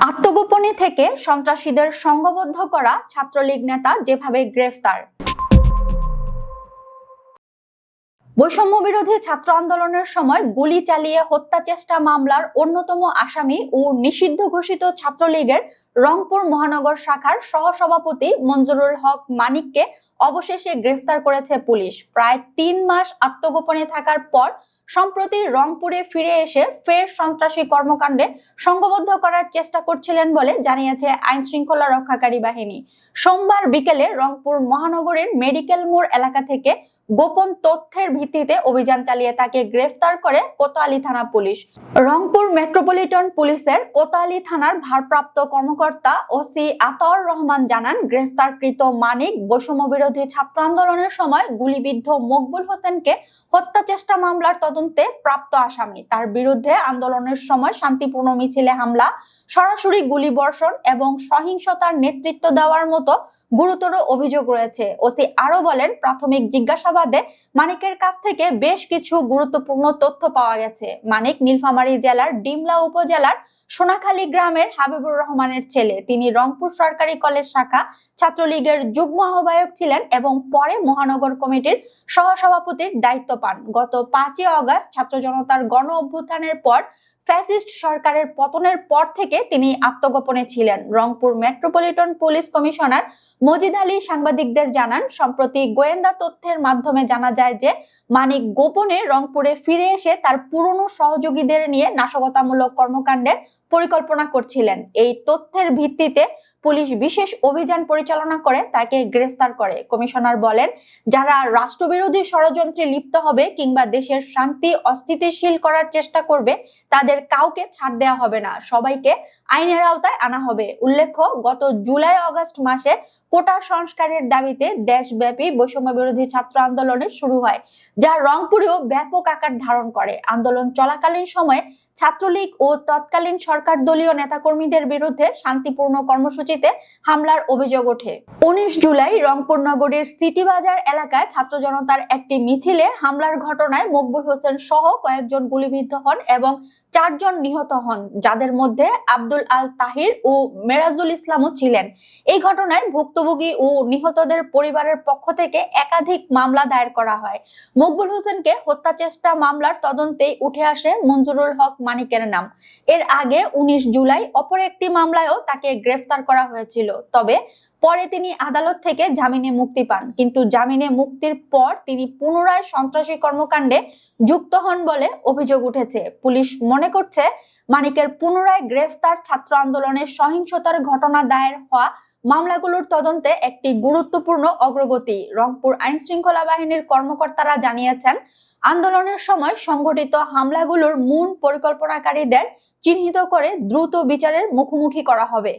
আত্মগোপনে থেকে সন্ত্রাসীদের সংঘবদ্ধ করা ছাত্রলীগ নেতা যেভাবে গ্রেফতার। বৈষম্য বিরোধী ছাত্র আন্দোলনের সময় গুলি চালিয়ে হত্যা চেষ্টা মামলার অন্যতম আসামি ও নিষিদ্ধ ঘোষিত ছাত্রলীগের রংপুর মহানগর শাখার সহসভাপতি মঞ্জুরুল হক মানিককে অবশেষে গ্রেফতার করেছে পুলিশ। প্রায় তিন মাস আত্মগোপনে থাকার পর সম্প্রতি রংপুরে ফিরে এসে ফের সন্ত্রাসী কর্মকাণ্ডে সংঘবদ্ধ করার চেষ্টা করছিলেন বলে জানিয়েছে আইন শৃঙ্খলা রক্ষাকারী বাহিনী। সোমবার বিকেলে রংপুর মহানগরের মেডিকেল মোড় এলাকা থেকে গোপন তথ্যের ভিত্তিতে অভিযান চালিয়ে তাকে গ্রেফতার করে কোতোয়ালি থানা পুলিশ। রংপুর মেট্রোপলিটন পুলিশের কোতোয়ালি থানার ভারপ্রাপ্ত কর্মকর্তা ওসি আতর রহমান জানান, গ্রেফতারকৃত মানিক বৈষম্য বিরোধী ছাত্র আন্দোলনের সময় গুলিবিদ্ধ মকবুল হোসেনকে হত্যা চেষ্টা মামলার তদন্তে প্রাপ্ত আসামি। তার বিরুদ্ধে আন্দোলনের সময় শান্তিপূর্ণ মিছিলে হামলা, সরাসরি গুলিবর্ষণ এবং সহিংসতার নেতৃত্ব দেওয়ার মতো গুরুতর অভিযোগ রয়েছে। ওসি আরও বলেন, প্রাথমিক জিজ্ঞাসাবাদে মানিকের কাছ থেকে বেশ কিছু গুরুত্বপূর্ণ তথ্য পাওয়া গেছে। মানিক, নীলফামারী জেলার ডিমলা উপজেলার সোনাখালী গ্রামের হাবিবুর রহমানের ছেলে। তিনি রংপুর সরকারি কলেজ শাখা ছাত্রলীগের যুগ্ম আহ্বায়ক ছিলেন এবং পরে মহানগর কমিটির সহসভাপতির দায়িত্ব পান। গত পাঁচই অগস্ট ছাত্র জনতার গণ অভ্যুত্থানের পর ফ্যাসিস্ট সরকারের পতনের পর থেকে তিনি আত্মগোপনে ছিলেন। Rangpur metropolitan police commissioner Majid Ali সাংবাদিকদের জানান, সম্প্রতি গোয়েন্দা তথ্যের মাধ্যমে জানা যায় যে মানিক গোপনে রংপুরে ফিরে এসে তার পুরনো সহযোগীদের নিয়ে নাশকতামূলক কর্মকাণ্ডের পরিকল্পনা করছিলেন। এই তথ্যের ভিত্তিতে পুলিশ বিশেষ অভিযান পরিচালনা করে, তাকে গ্রেফতার করে। কমিশনার বলেন, যারা রাষ্ট্রবিরোধী ষড়যন্ত্রে লিপ্ত হবে কিংবা দেশের শান্তি অস্থিতিশীল করার চেষ্টা করবে, তাদের কাউকে ছাড় দেওয়া হবে না। সবাইকে আইনের আওতায় আনা হবে। উল্লেখ্য, গত জুলাই আগস্ট মাসে কোটা সংস্কারের দাবিতে দেশব্যাপী বৈষম্য বিরোধী ছাত্র আন্দোলনের শুরু হয়, যা রংপুরেও ব্যাপক আকার ধারণ করে। আন্দোলন চলাকালীন সময়ে ছাত্রলীগ ও তৎকালীন সরকার দলীয় নেতাকর্মীদের বিরুদ্ধে শান্তিপূর্ণ কর্মসূচিতে হামলার অভিযোগ ওঠে। উনিশ জুলাই রংপুর নগরীর সিটি বাজার এলাকায় ছাত্র জনতার একটি মিছিলে হামলার ঘটনায় মকবুল হোসেন সহ কয়েকজন গুলিবিদ্ধ হন এবং চারজন নিহত হন, যাদের মধ্যে আব্দুল আল তাহির ও মেরাজুল ইসলামও ছিলেন। এই ঘটনায় ভুক্তভোগী ও নিহতদের পরিবারের পক্ষ থেকে একাধিক মামলা দায়ের করা হয়। মকবুল হোসেনকে হত্যা চেষ্টা মামলার তদন্তেই উঠে আসে মঞ্জুরুল হক মানিকের নাম। এর আগে উনিশ জুলাই অপর একটি মামলায়ও তাকে গ্রেফতার করা হয়েছিল। তবে পরে তিনি আদালত থেকে জামিনে মুক্তি পান, কিন্তু জামিনে মুক্তির পর তিনি পুনরায় সন্ত্রাসী কর্মকাণ্ডে যুক্ত হন বলে অভিযোগ উঠেছে। পুলিশ মনে করছে, মানিকের পুনরায় গ্রেফতার ছাত্র আন্দোলনের সহিংসতার ঘটনা দায়ের হওয়া মামলাগুলোর তদন্তে একটি গুরুত্বপূর্ণ অগ্রগতি, রংপুর আইন শৃঙ্খলা বাহিনীর কর্মকর্তারা জানিয়েছেন, আন্দোলনের সময় সংঘটিত হামলাগুলোর মূল পরিকল্পনাকারীদের চিহ্নিত করে দ্রুত বিচারের মুখোমুখি করা হবে।